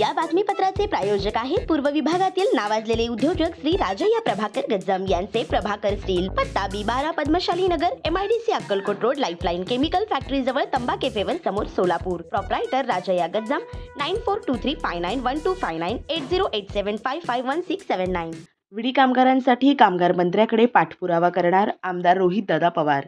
या बातमीपत्राचे प्रायोजक आहेत पूर्व विभागातील नावाजलेले उद्योजक श्री राजय्या प्रभाकर गज्जम यांचे प्रभाकर स्टील पत्ता बी बारा Padmashali Nagar MIDC Akkalkot road lifeline chemical factory जवळ तंबा केफेवर समोर Solapur. Proprietor Rajayya Gajjam nine four two three five nine one two five nine eight zero eight seven five five one six seven nine विडी कामगारांसाठी कामगार मंत्र्याकडे पाठपुरावा करणार आमदार रोहितदादा पवार.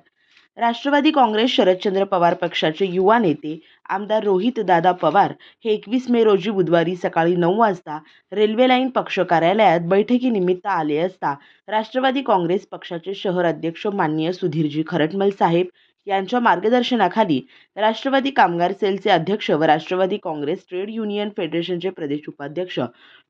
राष्ट्रवादी काँग्रेस शरदचंद्र पवार पक्षाचे युवा नेते आमदार रोहित दादा पवार हे एकवीस मे रोजी बुधवारी सकाळी नऊ वाजता रेल्वे लाईन पक्ष कार्यालयात बैठकीनिमित्त आले असता राष्ट्रवादी काँग्रेस पक्षाचे शहर अध्यक्ष माननीय सुधीरजी खरटमल साहेब यांच्या मार्गदर्शनाखाली राष्ट्रवादी कामगार सेलचे अध्यक्ष व राष्ट्रवादी काँग्रेस ट्रेड युनियन फेडरेशनचे प्रदेश उपाध्यक्ष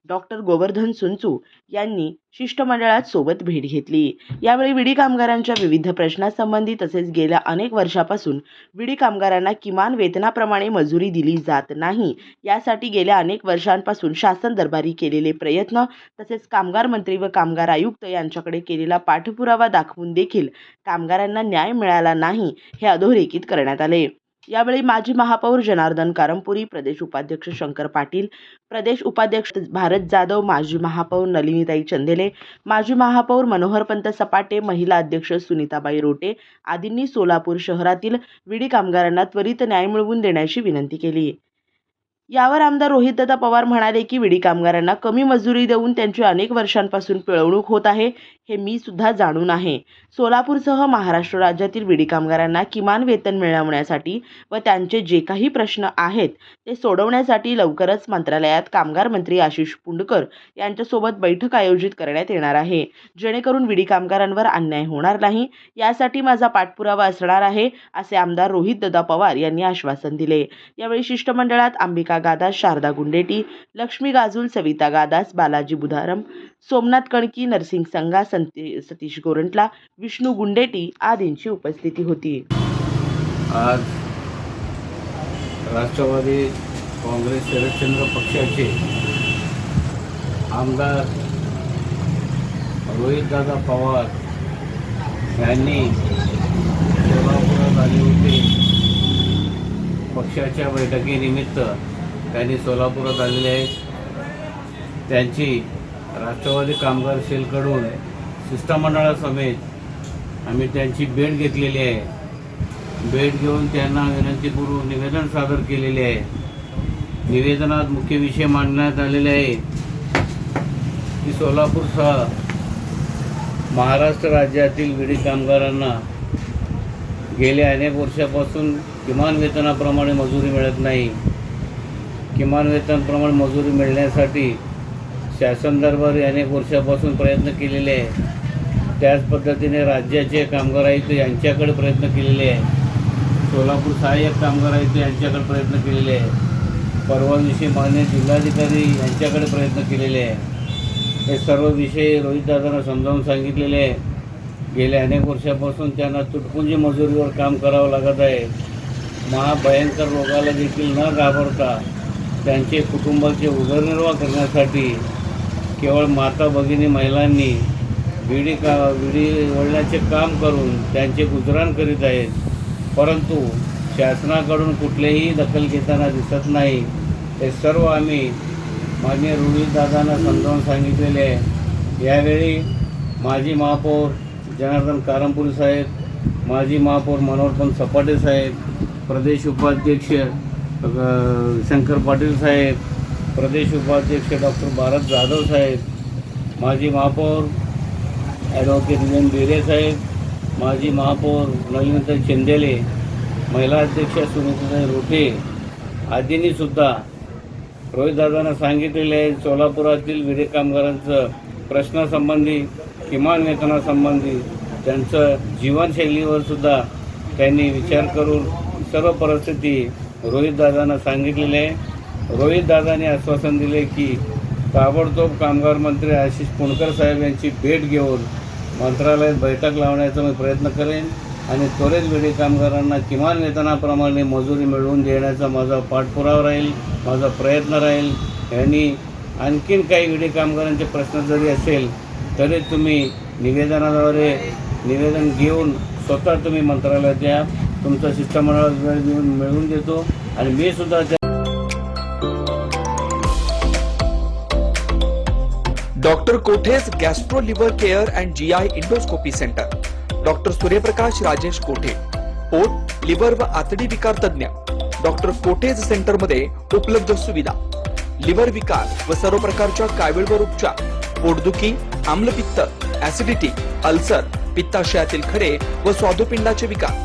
डॉक्टर गोवर्धन सुंचू यांनी शिष्टमंडळात सोबत भेट घेतली. यावेळी विडी कामगारांच्या विविध प्रश्नासंबंधी तसेच गेल्या अनेक वर्षापासून विडी कामगारांना किमान वेतनाप्रमाणे मजुरी दिली जात नाही. यासाठी गेल्या अनेक वर्षांपासून शासन दरबारी केलेले प्रयत्न तसेच कामगार मंत्री व कामगार आयुक्त यांच्याकडे केलेला पाठपुरावा दाखवून देखील कामगारांना न्याय मिळाला नाही हे अधोरेखित करण्यात आले. यावेळी माजी महापौर जनार्दन कारंपुरी प्रदेश उपाध्यक्ष शंकर पाटील प्रदेश उपाध्यक्ष भारत जाधव माजी महापौर नलिनीताई चंदेले माजी महापौर मनोहरपंत सपाटे महिला अध्यक्ष सुनीताबाई रोटे आदींनी सोलापूर शहरातील विडी कामगारांना त्वरित न्याय मिळवून देण्याची विनंती केली. यावर आमदार रोहितदादा पवार म्हणाले की विडी कामगारांना कमी मजुरी देऊन त्यांची अनेक वर्षांपासून पिळवणूक होत आहे हे मी सुद्धा जाणून आहे. सोलापूरसह महाराष्ट्र राज्यातील विडी कामगारांना किमान वेतन मिळवण्यासाठी व त्यांचे जे काही प्रश्न आहेत ते सोडवण्यासाठी लवकरच मंत्रालयात कामगार मंत्री आशिष पुंडकर यांच्यासोबत बैठक आयोजित करण्यात येणार आहे. जेणेकरून विडी कामगारांवर अन्याय होणार नाही यासाठी माझा पाठपुरावा असणार आहे असे आमदार रोहितदादा पवार यांनी आश्वासन दिले. यावेळी शिष्टमंडळात अंबिका गादास शारदा गुंडेटी लक्ष्मी गाजूल सविता गादास बालाजी बुधारम सोमनाथ कणकी नरसिंग संगा संती सतीश गोरंटला विष्णू गुंडेटी आदींची उपस्थिती होती. आज राष्ट्रवादी काँग्रेस शरदचंद्र पक्षाचे आमदार रोहितदादा पवार यांनी सोलापुरात आले होते. पक्षाच्या बैठकीनिमित्त त्यांनी सोलापुरात आलेले आहेत. त्यांची राष्ट्रवादी कामगार सेलकडून शिष्टमंडळासमेत आम्ही त्यांची भेट घेतलेली आहे. भेट घेऊन त्यांना विनंतीपूर्वक निवेदन सादर केलेले आहे. निवेदनात मुख्य विषय मांडण्यात आलेले आहे. की सोलापूरसह महाराष्ट्र राज्यातील विडी कामगारांना गेल्या अनेक वर्षापासून किमान वेतनाप्रमाणे मजुरी मिळत नाही. किमान वेतनप्रमाण मजुरी मिळण्यासाठी शासन दरबारी अनेक वर्षापासून प्रयत्न केलेले आहे. त्याच पद्धतीने राज्याचे कामगार आयुक्त यांच्याकडे प्रयत्न केलेले आहे. सोलापूर सहाय्यक कामगार आयुक्त यांच्याकडे प्रयत्न केलेले आहे. परवा दिवशी मान्य जिल्हाधिकारी यांच्याकडे प्रयत्न केलेले आहे. हे सर्व विषय रोहितदादांना समजावून सांगितलेले आहे. गेल्या अनेक वर्षापासून त्यांना तुटपुंजी मजुरीवर काम करावं लागत आहे. महाभयंकर रोगाला देखील न घाबरता त्यांचे कुटुंबाचे उदरनिर्वाह करण्यासाठी केवळ माता भगिनी महिलांनी विडी का विडी वळण्याचे काम करून त्यांचे गुजराण करीत आहेत. परंतु शासनाकडून कुठलेही दखल घेताना दिसत नाही. हे सर्व आम्ही माननीय रोहितदादांना समजावून सांगितलेले आहे. यावेळी माजी महापौर जनार्दन कारंपुरी साहेब माजी महापौर मनोहरपंत सपाटे साहेब प्रदेश उपाध्यक्ष शंकर पाटील साहेब प्रदेश उपाध्यक्ष डॉक्टर भारत जाधव साहेब माजी महापौर ॲडव्होकेट विजन बेरे साहेब माजी महापौर नलिनीताई चंदेले महिला अध्यक्ष सुनीताताई रोटे आदींनी सुद्धा रोहितदादांना सांगितलेले आहे सोलापुरातील विरे कामगारांचं प्रश्नासंबंधी किमान वेतनासंबंधी त्यांचं जीवनशैलीवर सुद्धा त्यांनी विचार करून सर्व परिस्थिती रोहितदादांना सांगितलेले आहे. रोहितदादांनी आश्वासन दिले की ताबडतोब कामगार मंत्री आशिष पुणकर साहेब यांची भेट घेऊन मंत्रालयात बैठक लावण्याचा मी प्रयत्न करेन आणि त्वरित वेळी कामगारांना किमान वेतनाप्रमाणे मजुरी मिळवून देण्याचा माझा पाठपुरावा राहील माझा प्रयत्न राहील. यांनी आणखीन काही विडी कामगारांचे प्रश्न जरी असेल तरी तुम्ही निवेदनाद्वारे निवेदन घेऊन स्वतः तुम्ही मंत्रालयात या. तुमचा शिष्टमंडळ वेळ देऊन मिळवून देतो. आणि मी सुद्धा त्या doctor Kothe's gastro liver care and G I endoscopy centre. Doctor Suryaprakash Rajesh Kothe. पोट लिव्हर व आतडी विकार तज्ञ डॉक्टर कोठेज सेंटरमध्ये उपलब्ध सुविधा. लिव्हर विकार व सर्व प्रकारच्या कावीळवर उपचार पोटदुखी आम्लपित्त ऍसिडिटी अल्सर पित्ताशयातील खरे व स्वादुपिंडाचे विकार.